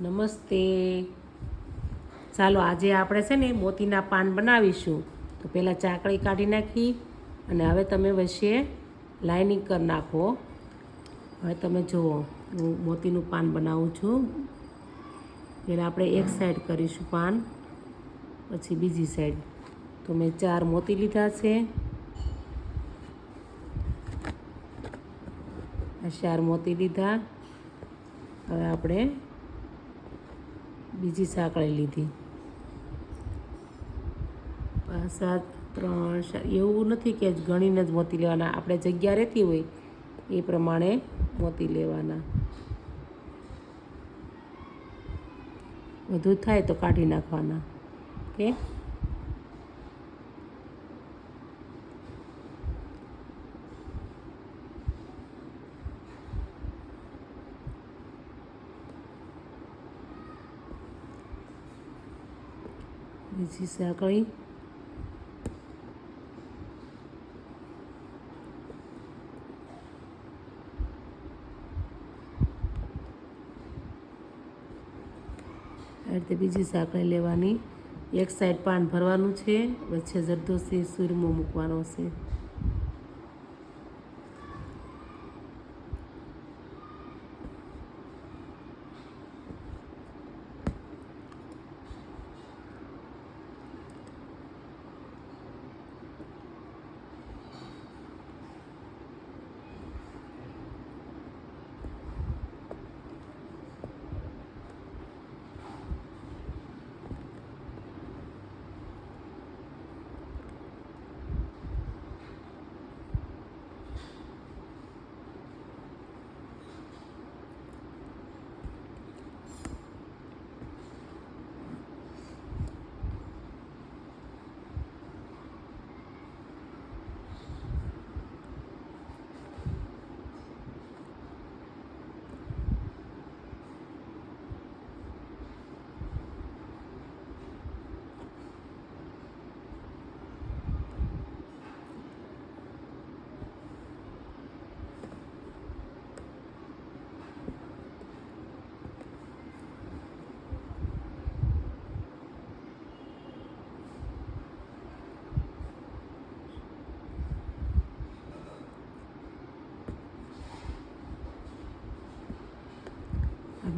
નમસ્તે. ચાલો આજે આપણે છે ને મોતીના પાન બનાવીશું. તો પહેલાં ચાકડી કાઢી નાખી અને હવે તમે વચ્ચે લાઇનિંગ કરી નાખો. હવે તમે જુઓ, હું મોતીનું પાન બનાવું છું. પહેલાં આપણે એક સાઈડ કરીશું પાન, પછી બીજી સાઈડ તો મેં ચાર મોતી લીધા છે. આ ચાર મોતી લીધા. હવે આપણે બીજી સાંકળી લીધી. પાછા ત્રણ એવું નથી કે ગણીને જ મોતી લેવાના. આપણે જગ્યા રહેતી હોય એ પ્રમાણે મોતી લેવાના. વધુ થાય તો કાઢી નાખવાના. ઓકે? બીજી સાંકળી. આ રીતે બીજી સાંકળી લેવાની. એક સાઈડ પાન ભરવાનું છે, વચ્ચે જરદોશી સૂરમો મૂકવાનો છે.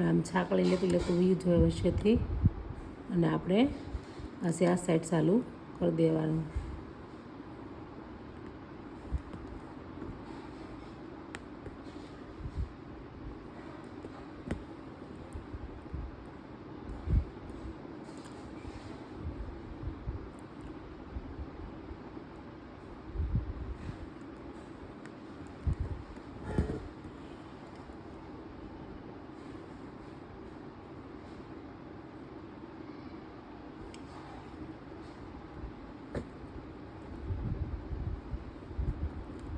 આપણે આમ છાકળી લેતું લેતું વી જોઈએ વચ્ચેથી. અને આપણે હશે આ સાઈડ ચાલુ કરી દેવાનું.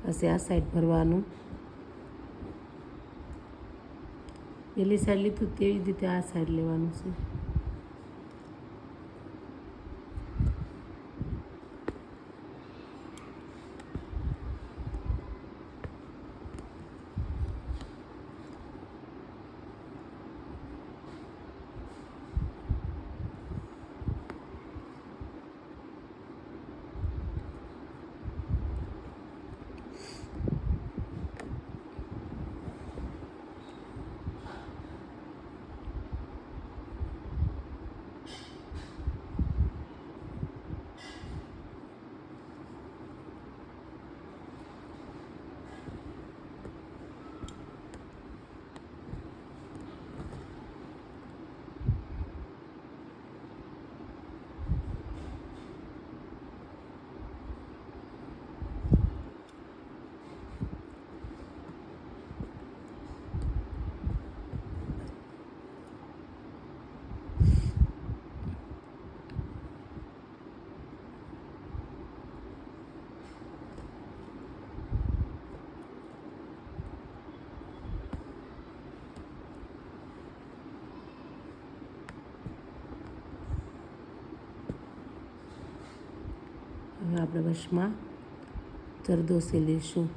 પછી આ સાઈડ ભરવાનું. પેલી સાઈડ લીધું તેવી જ રીતે આ સાઈડ લેવાનું છે. હવે આપણે બસમાં જરદોશી લઈશું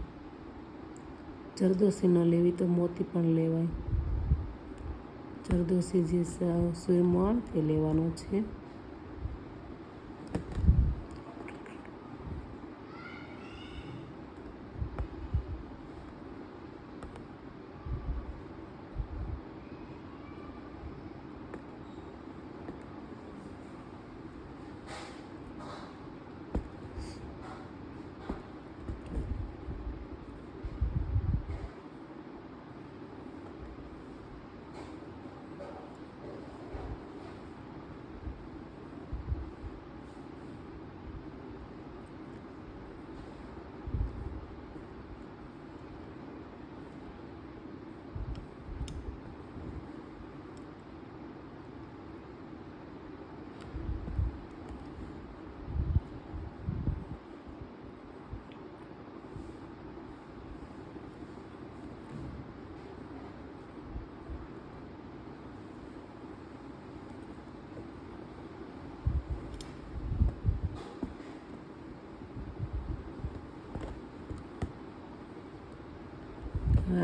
જરદોશી ન લેવી તો મોતી પણ લેવાય. જરદોશી જે સ- તે લેવાનો છે.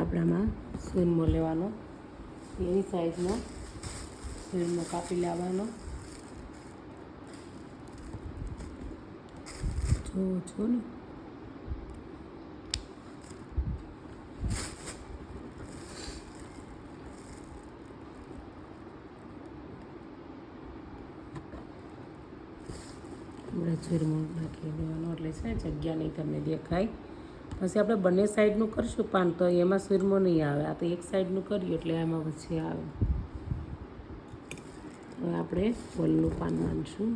આપણામાં સીરમો લેવાનો. એની સાઈઝનો સુરમો કાપી લાવવાનો જોવો છો ને. આપણે ચૂરમો નાખી દેવાનો. એટલે છે જગ્યા નહીં તમને દેખાય. પછી આપણે બંને સાઈડનું કરશું પાન તો એમાં સુરમો નહીં આવે. આ તો એક સાઈડનું કરીએ એટલે એમાં પછી આવે. હવે આપણે વલનું પાન માનશું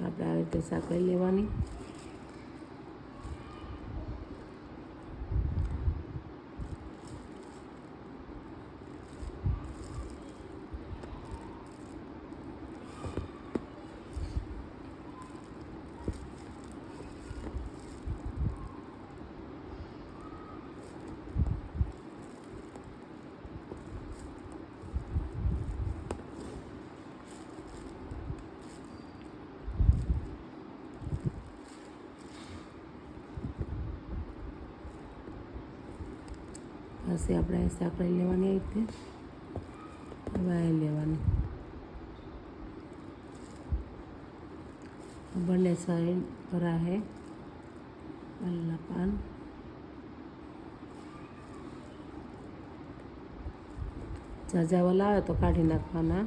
આપણે આવી રીતે સાંકળી લેવાની. પછી આપણે સાંકળી લેવાની આવી રીતે. વાય લેવાની. બંને સાઈડ ભરા હે. અલ્લા પાન. ઝાઝા વાલા આવે તો કાઢી નાખવાના.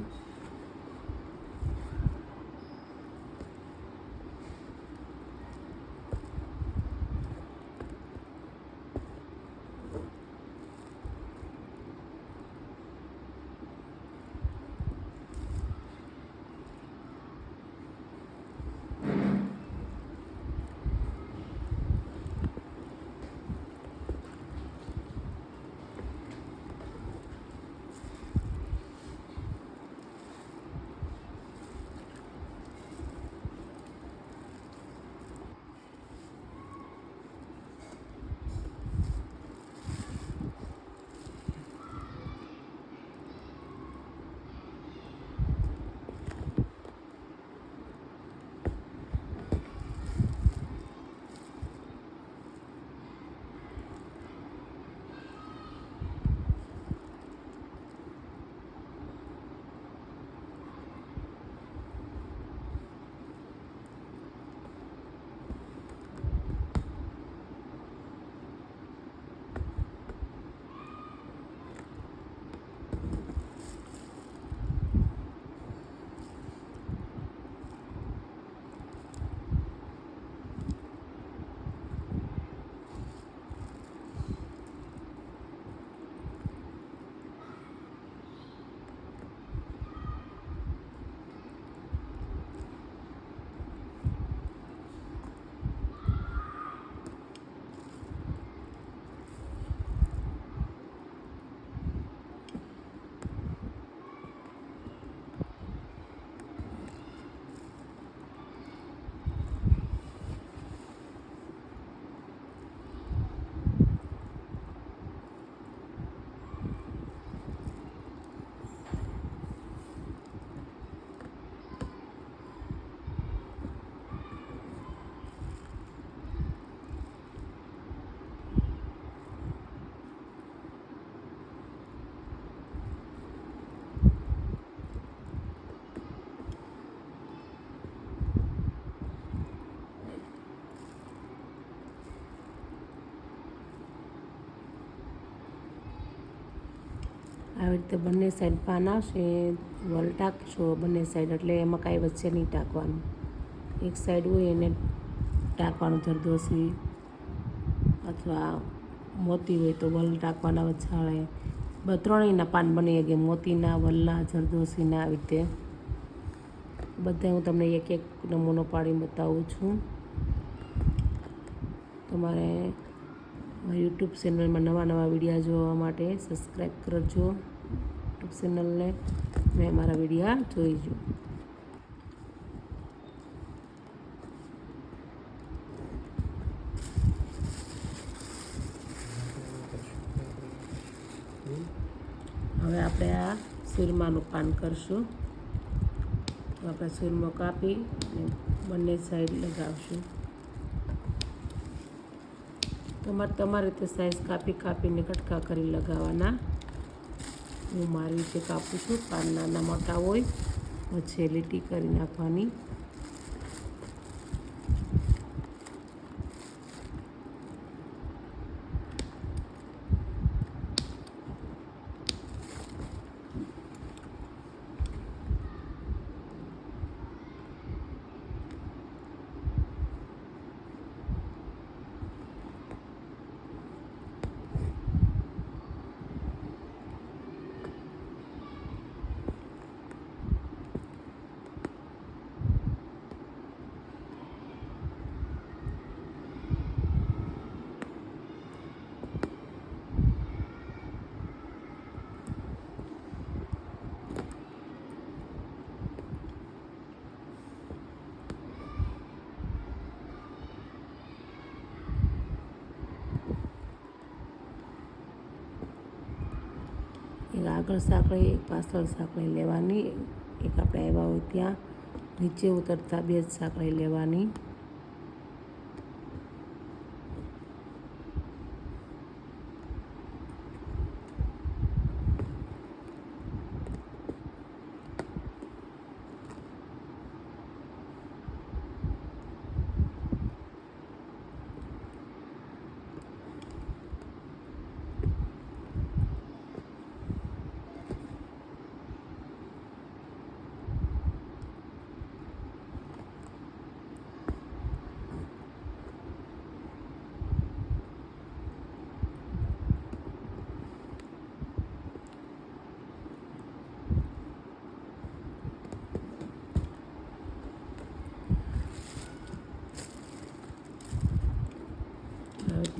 રીતે બંને સાઈડ પાન આવશે, વલ ટાંકશો બંને સાઈડ એટલે એમાં કાંઈ વચ્ચે નહીં ટાંકવાનું. એક સાઈડ હોય એને ટાંકવાનું જરદોશી અથવા મોતી હોય તો વલ ટાંકવાના વચાળે બ, ત્રણેયના પાન બની શકે મોતીના, વલના જરદોશીના આવી રીતે. બધા હું તમને એક એક નમૂનો પાડી બતાવું છું. તમારે યુટ્યુબ ચેનલમાં નવા નવા વિડીયા જોવા માટે સબસ્ક્રાઈબ કરજો. યુટ્યુબ ચેનલને મેં મારા વિડીયા જોઈજો હવે આપણે આ સુરમાનું પાન કરશું. આપણે સુરમો કાપી બંને સાઈડ લગાવશું. તમારે તમારી રીતે સાઈઝ કાપી કાપીને કટકા કરી લગાવવાના. હું મારી રીતે કાપું છું. પાન નાના મોટા હોય વચ્ચે લીટી કરી નાખવાની એક આગળ સાંકળી, એક પાછળ સાંકળી લેવાની. એક આપણે આવ્યા હોય ત્યાં, નીચે ઉતરતા બે જ સાંકળી લેવાની.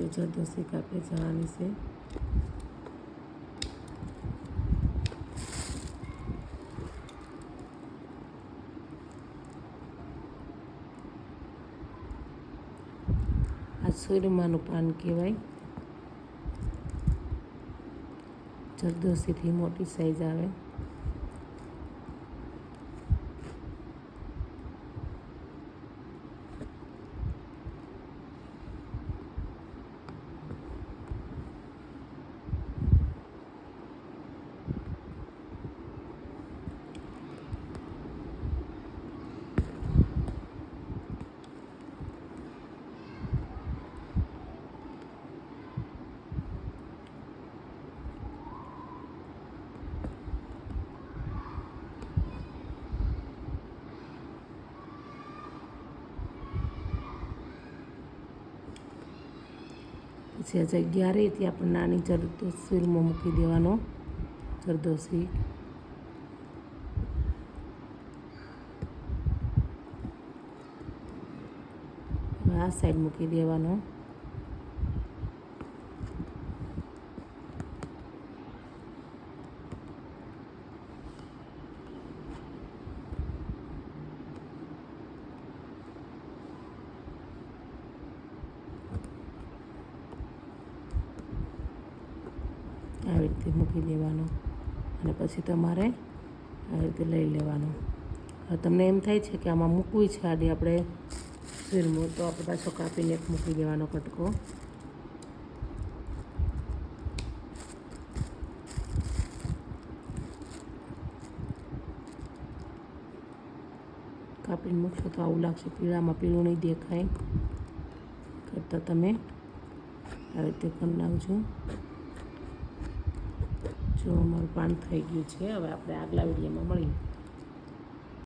જરદોશી કાપી જવાની છે. આ સૂર્યમાનું પાન કહેવાય. જરદોશીથી મોટી સાઈઝ આવે. આ જગ્યા રહી ત્યાં આપણે નાની જરદોશી સૂરમાં મૂકી દેવાનો. જરદોશી આ સાઈડ મૂકી દેવાનો આવી રીતે મૂકી દેવાનો અને પછી તમારે આવી રીતે લઈ લેવાનું. હવે તમને એમ થાય છે કે આમાં મૂકવી છે આડી આપણે ફિલ્મો તો આપણે પાછો કાપીને એક મૂકી દેવાનો કટકો. કાપીને મૂકશો તો આવું લાગશે, પીળામાં પીળું નહીં દેખાય. કરતાં તમે આવી રીતે કરી નાખજો. જો અમારું પાન થઈ ગયું છે હવે આપણે આગલા વિડીયોમાં મળીએ.